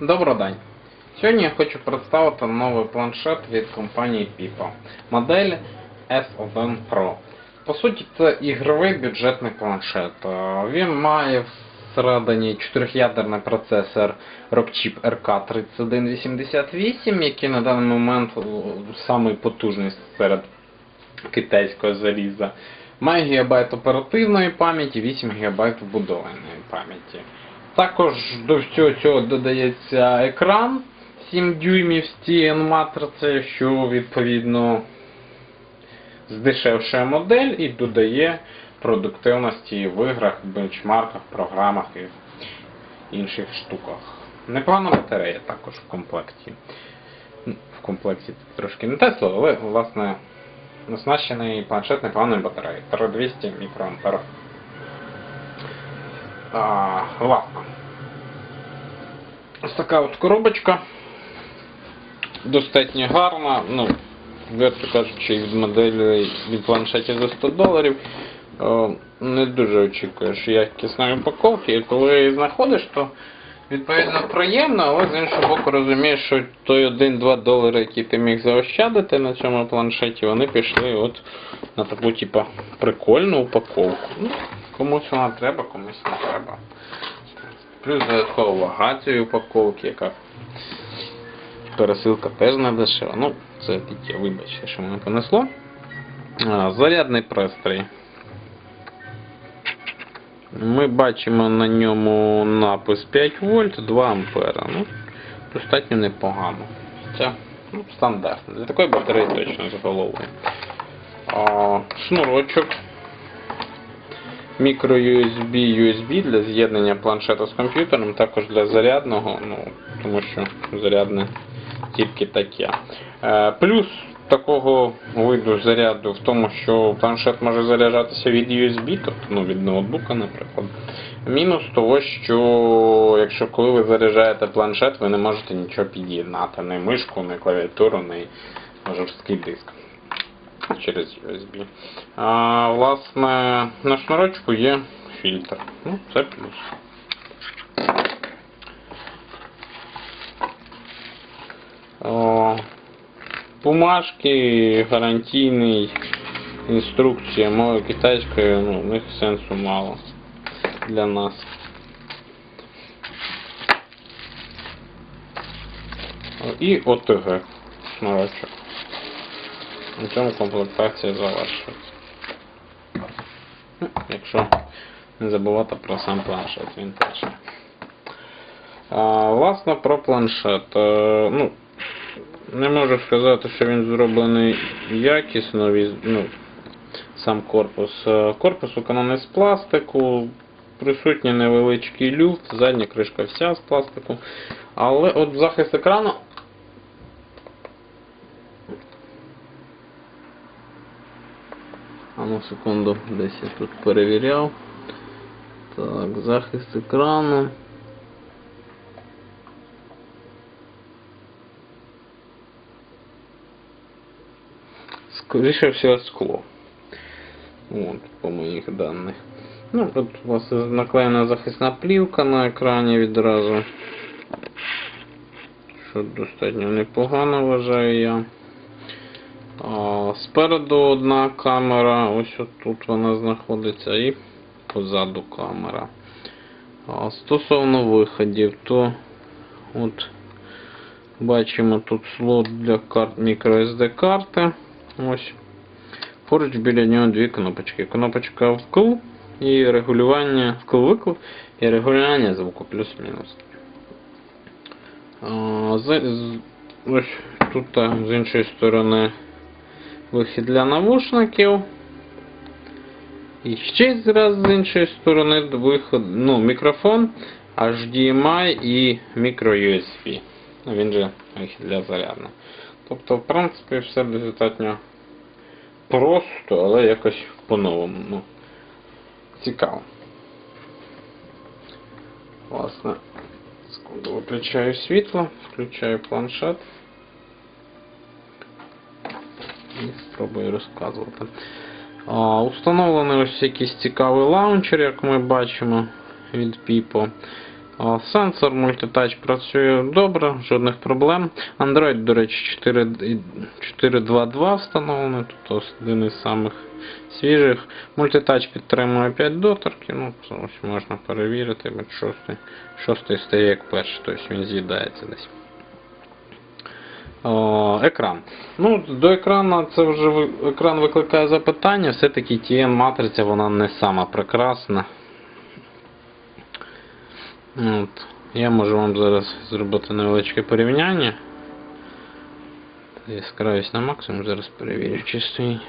Добрий. Сьогодні я хочу представити новий планшет від компанії Pipo. Модель S1 Pro. По суті, це ігровий бюджетний планшет. Е, Він має всередині чотирьохядерний процесор Rockchip RK3188, який на даний момент самий серед китайського заліза. Має гігабайт оперативної пам'яті, 8 ГБ вбудованої пам'яті. Також до всього цього додається екран 7 дюймів з TN матриці, що відповідно здешевшує модель і додає продуктивності в іграх, бенчмарках, програмах і інших штуках. Непогана батарея також в комплекті. В комплекті трошки не слово, але власне оснащений планшет непоганою батареєю. 3200 мікроампер. А. Ось така от коробочка. Достатньо гарна. Ну, відверто кажучи, від моделі від планшетів за 100 доларів. Не дуже очікуєш якісної упаковки, і коли її знаходиш, то відповідно приємно, але з іншого боку розумієш, що той 1-2 долари, які ти міг заощадити на цьому планшеті, вони пішли от на таку, типа, прикольну упаковку. Ну, комусь вона треба, комусь не треба. Плюс додаткова вага цієї упаковки, яка пересилка теж не дешева. Ну, це таке, вибачте, що мене понесло. А, зарядний пристрій. Ми бачимо на ньому напис 5 вольт, 2 ампера. Ну, достатньо непогано. Це ну, стандартно. Для такої батареї точно заголовує. Шнурочок. Мікро USB, USB для з'єднання планшета з комп'ютером, також для зарядного, ну, тому що зарядне тільки таке. Е, плюс такого виду заряду в тому, що планшет може заряджатися від USB, тобто ну, від ноутбука, наприклад. Мінус того, що якщо коли ви заряджаєте планшет, ви не можете нічого під'єднати, ні мишку, ні клавіатуру, ні жорсткий диск через USB. А, власне, на шнурочку є фільтр. Ну, це плюс. О, бумажки, гарантійний, інструкція мовою китайською, ну, в них сенсу мало для нас. І ОТГ шнурочок. На цьому комплектація завершується. Ну, Якщо не забувати про сам планшет, він теж. Власне, про планшет. Е, Ну, не можу сказати, що він зроблений якісно, ну, сам корпус. Е, Корпус виконаний з пластику, присутній невеличкий люфт, задня кришка вся з пластику. Але от захист екрану А ну секунду, десь я тут перевіряв. Так, захист екрану. Скоріше всього скло. От, по моїх даних. Ну, тут у вас наклеєна захисна плівка на екрані відразу. Що достатньо непогано вважаю я. А, Спереду одна камера, ось тут вона знаходиться, і позаду камера. А, Стосовно виходів, то от бачимо тут слот для карт microSD карти. Ось. Поруч біля нього дві кнопочки. Кнопочка вкл і регулювання вкл-викл і регулювання звуку плюс-мінус. Ось тут з іншої сторони вихід для навушників. І ще раз з іншої сторони виход, ну, мікрофон, HDMI і microUSB. Ну, Він же вихід для зарядного. Тобто, в принципі, все достатньо просто, але якось по-новому. Ну, цікаво. Власне, виключаю світло, включаю планшет. і спробую розказувати. А, Установлений ось якийсь цікавий лаунчер, як ми бачимо від Pipo. Сенсор мультитач працює добре, жодних проблем. Android, до речі, 4.2.2 встановлений, тут один із самих свіжих. Мультитач підтримує 5 доторків, ну ось можна перевірити, шостий, шостий стає як перший, тобто він з'їдається десь. Екран. Ну, до екрану це вже екран викликає запитання, все-таки TN матриця вона не сама прекрасна. От. Я можу вам зараз зробити невеличке порівняння. Яскравість на максимум, зараз перевірю, чи стоїть.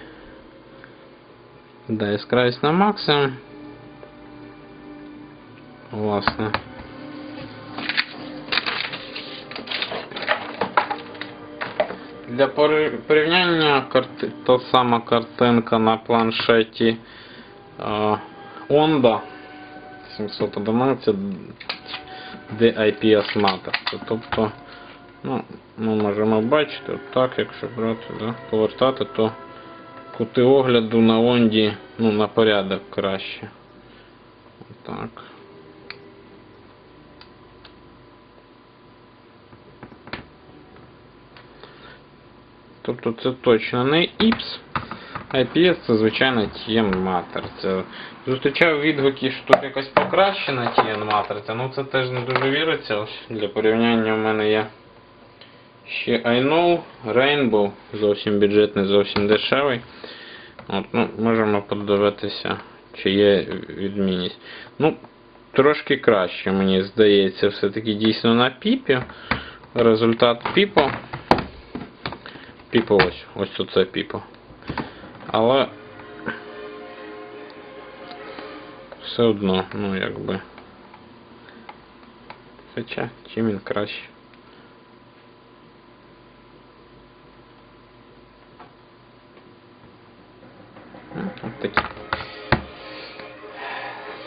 Да, яскравість на максимум. Власне. Для пори- порівняння карти... та сама картинка на планшеті е, Onda 711 DIPS Matrix. Тобто, ну, ми можемо бачити, так, якщо брати, да, повертати, то кути огляду на Онді ну, на порядок краще. Так. Тобто це точно не IPS. IPS це звичайно TN матриця. Зустрічав відгуки, що тут якась покращена TN матриця, ну це теж не дуже віриться. Для порівняння у мене є ще I know, Rainbow, зовсім бюджетний, зовсім дешевий. От, ну, можемо подивитися, чи є відмінність. Ну, трошки краще, мені здається, все-таки дійсно на піпі. Результат піпо. Піпо ось, ось тут це піпо. Але все одно, ну якби. Хоча, чим він краще. От такі.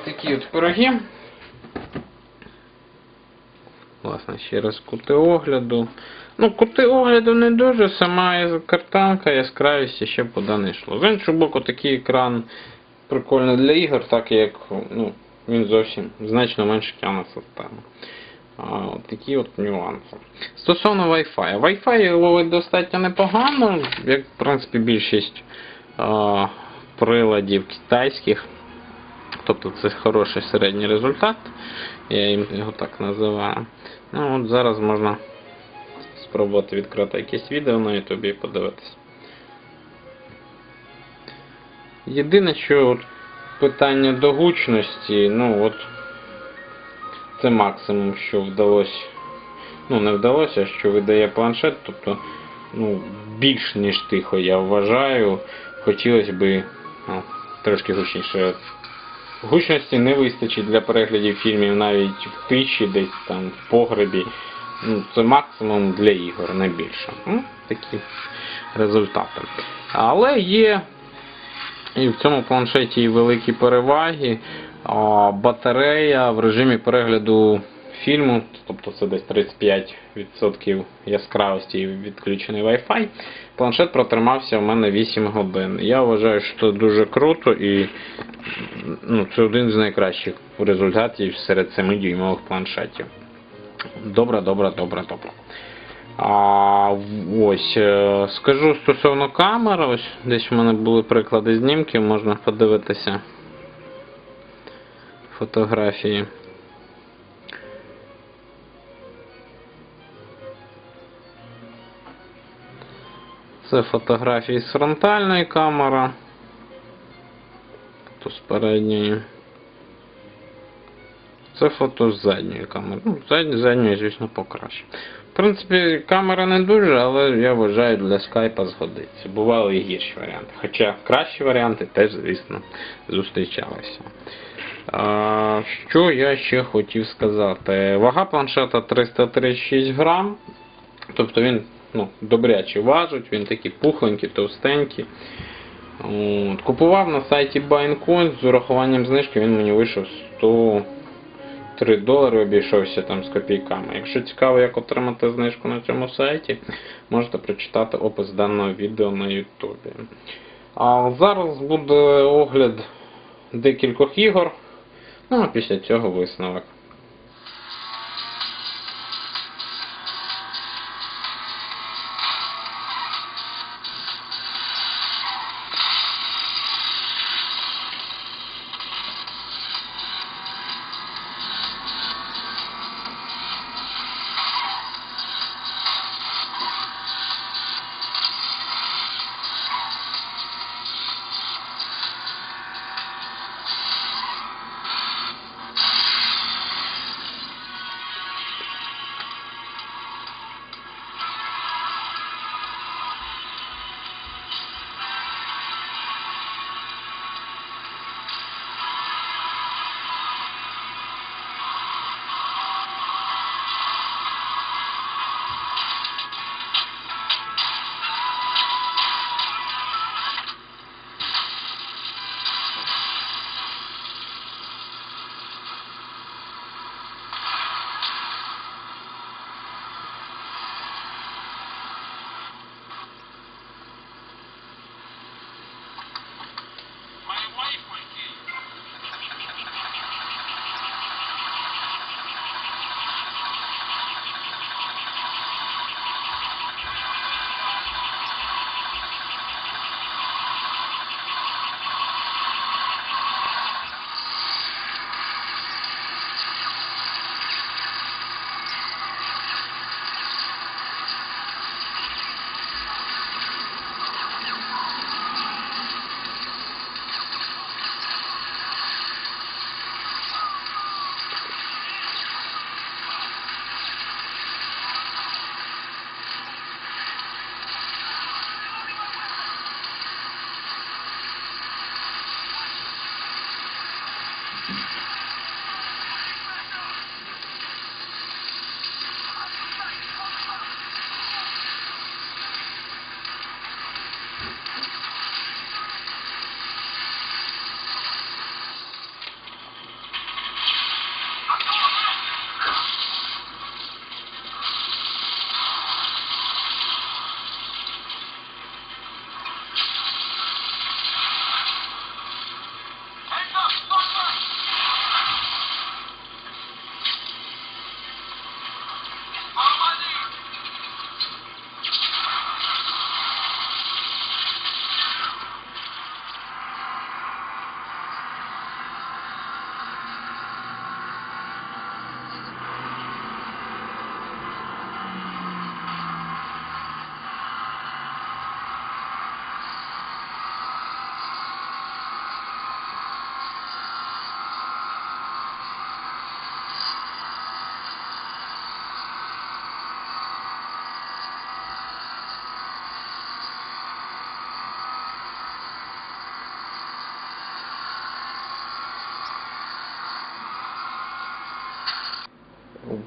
Такі от пироги. Власне, ще раз кути огляду. Ну, кути огляду не дуже, сама картинка, яскравість ще куди не йшло. З іншого боку, такий екран прикольний для ігор, так як ну, він зовсім значно менше тягне систему. А, от такі от нюанси. Стосовно Wi-Fi. Wi-Fi ловить достатньо непогано, як в принципі більшість а, приладів китайських. Тобто це хороший середній результат, я їм його так називаю. Ну от зараз можна спробувати відкрити якесь відео на YouTube і подивитися. Єдине, що от питання до гучності, ну от це максимум, що вдалося. Ну, не вдалося, що видає планшет, тобто ну, більш ніж тихо, я вважаю. Хотілося би ну, трошки гучніше. Гучності не вистачить для переглядів фільмів навіть в тиші, десь там в погребі. Ну, це максимум для ігор, не більше. Ну, такі результати. Але є і в цьому планшеті і великі переваги. Батарея в режимі перегляду фільму, тобто це десь 35% яскравості і відключений Wi-Fi. Планшет протримався у мене 8 годин. Я вважаю, що це дуже круто і ну, це один з найкращих результатів серед 7-дюймових планшетів. Добре, добре, добре, добре. А, ось, е, скажу стосовно камери, ось десь в мене були приклади знімків, можна подивитися фотографії. Це фотографії з фронтальної камери. Тобто з передньої. Це фото з задньої камери. Ну, задньої, звісно, покраще. В принципі, камера не дуже, але я вважаю для скайпа згодиться. Бували і гірші варіанти. Хоча кращі варіанти теж, звісно, зустрічалися. А, що я ще хотів сказати? Вага планшета 336 грам. Тобто він ну, добряче важить, він такий пухленький, товстенький. От. Купував на сайті BuyingCoins з урахуванням знижки, він мені вийшов 103 долари, обійшовся там з копійками. Якщо цікаво, як отримати знижку на цьому сайті, можете прочитати опис даного відео на Ютубі. А зараз буде огляд декількох ігор, ну а після цього висновок.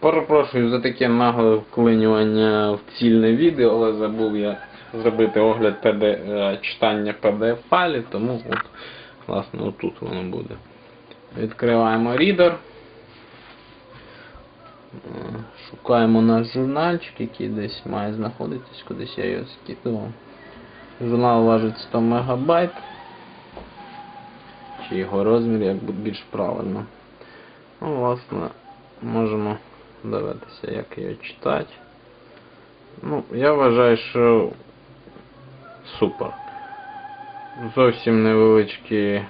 Перепрошую за таке нагле вклинювання в цільне відео, але забув я зробити огляд PD, е, читання PDF файлів, тому от, власне отут воно буде. Відкриваємо рідер. Е, Шукаємо наш журнальчик, який десь має знаходитись, кудись я його скидував. Журнал важить 100 МБ. Чи його розмір, як більш правильно. Ну, власне, можемо дивитися, як його читати. Ну, я вважаю, що супер. Зовсім невеличкі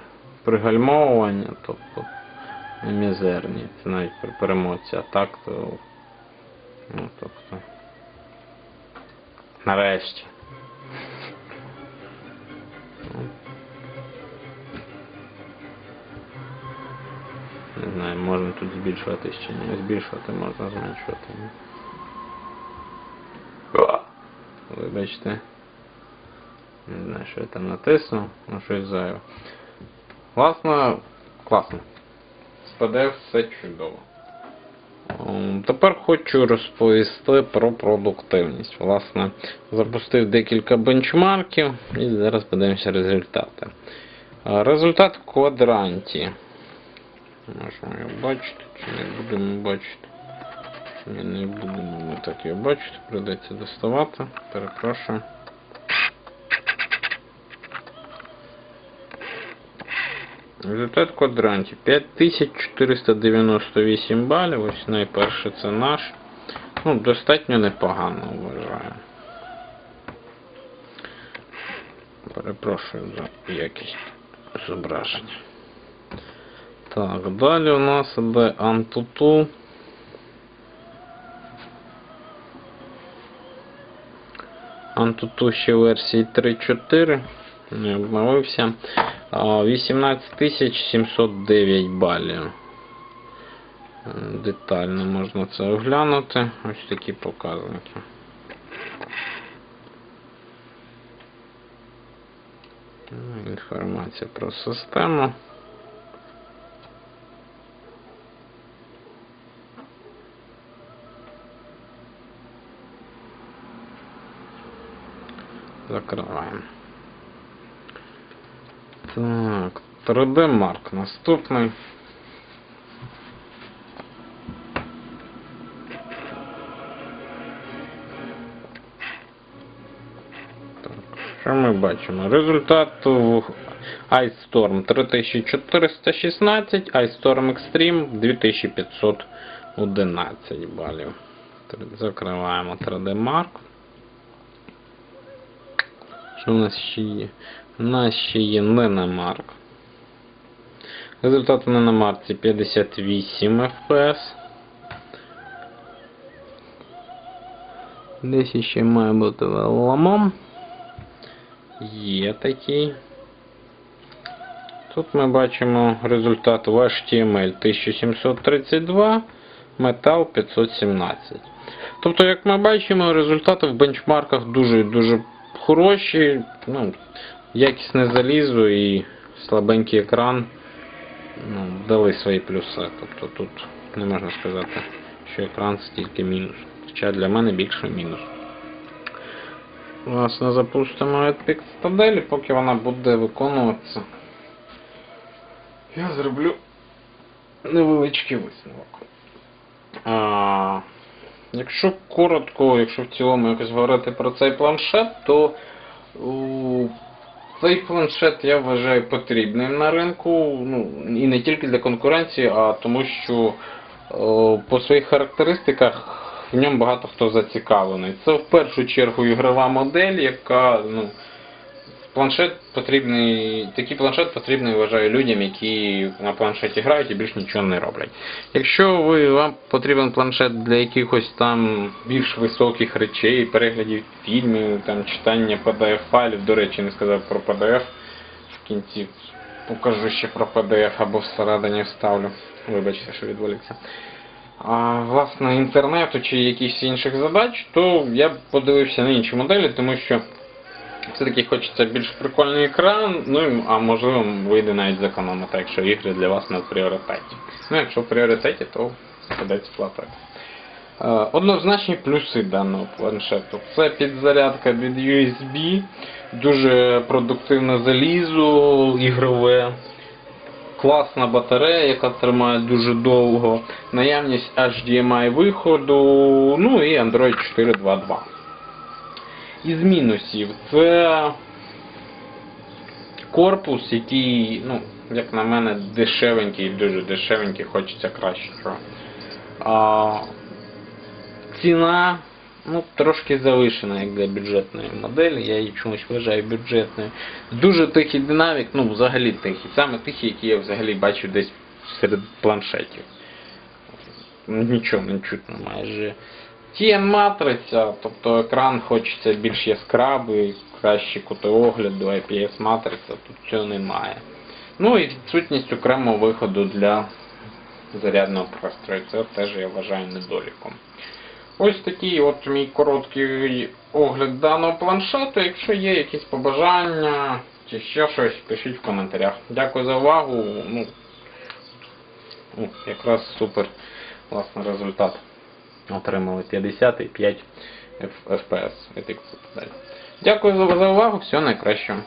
пригальмовування, тобто мізерні, це навіть при перемоці, а так то. Ну, тобто. Нарешті. Знаю, можна тут збільшувати чи ні. Збільшувати можна зменшувати. Вибачте. Не знаю, що я там натиснув, ну щось зайве. Власне, класно. PDF все чудово. Тепер хочу розповісти про продуктивність. Власне, запустив декілька бенчмарків і зараз подивимося результати. Результат в квадранті. Можемо його бачити, чи не будемо бачити. Ні, не будемо ми так його бачити, придеться доставати. Перепрошую. Результат квадранті 5498 балів. Ось найперше це наш. Ну, достатньо непогано вважаю. Перепрошую за якість зображення. Так, далі у нас іде Antutu. Antutu ще версії 3.4. Не обмовився. 18709 балів. Детально можна це оглянути. Ось такі показники. Інформація про систему. Закриваємо. Так, 3D Mark наступний. Так, що ми бачимо? Результат Ice Storm 3416, Ice Storm Extreme 2511 балів. Закриваємо 3D Mark. Що у нас ще є? У нас ще є Неномарк. Результат у Неномарці 58 FPS. Десь ще має бути ламом. Є такий. Тут ми бачимо результат в HTML 1732, Metal 517. Тобто, як ми бачимо, результати в бенчмарках дуже-дуже хороші. Ну, якісне залізо і слабенький екран ну, дали свої плюси. Тобто тут не можна сказати, що екран стільки мінус. Хоча для мене більше мінус. Власне, запустимо Epic Stadel, поки вона буде виконуватися. Я зроблю невеличкий висновок. А, якщо коротко, якщо в цілому якось говорити про цей планшет, то цей планшет я вважаю потрібним на ринку. Ну, і не тільки для конкуренції, а тому що о, по своїх характеристиках в ньому багато хто зацікавлений. Це в першу чергу ігрова модель, яка ну, планшет потрібний, такий планшет потрібний, вважаю, людям, які на планшеті грають і більш нічого не роблять. Якщо ви, вам потрібен планшет для якихось там більш високих речей, переглядів фільмів, там, читання PDF файлів, до речі, не сказав про PDF, в кінці покажу ще про PDF або всередині вставлю. Вибачте, що відволікся. А, власне, інтернету чи якихось інших задач, то я подивився на інші моделі, тому що все-таки хочеться більш прикольний екран, ну а можливо вийде навіть зекономити, якщо ігри для вас в пріоритеті. Ну, якщо в пріоритеті, то придеться платити. Е, Однозначні плюси даного планшету. Це підзарядка від USB, дуже продуктивне залізо ігрове, класна батарея, яка тримає дуже довго, наявність HDMI виходу, ну і Android 4.2.2. Із мінусів це корпус, який, ну, як на мене, дешевенький, дуже дешевенький, хочеться кращого. А, ціна ну, трошки завишена як для бюджетної моделі, я її чомусь вважаю бюджетною. Дуже тихий динамік, ну взагалі тихий, саме тихий, який я взагалі бачу десь серед планшетів. Нічого не чутно майже. TN матриця, тобто екран хочеться більш яскравий, кращі кути огляду, IPS матриця, тут цього немає. Ну і відсутність окремого виходу для зарядного пристрою. Це теж я вважаю недоліком. Ось такий от мій короткий огляд даного планшету. Якщо є якісь побажання чи ще щось, пишіть в коментарях. Дякую за увагу. Ну, ну, якраз супер класний результат. Отримали 55 FPS. Дякую за увагу, всього найкращого.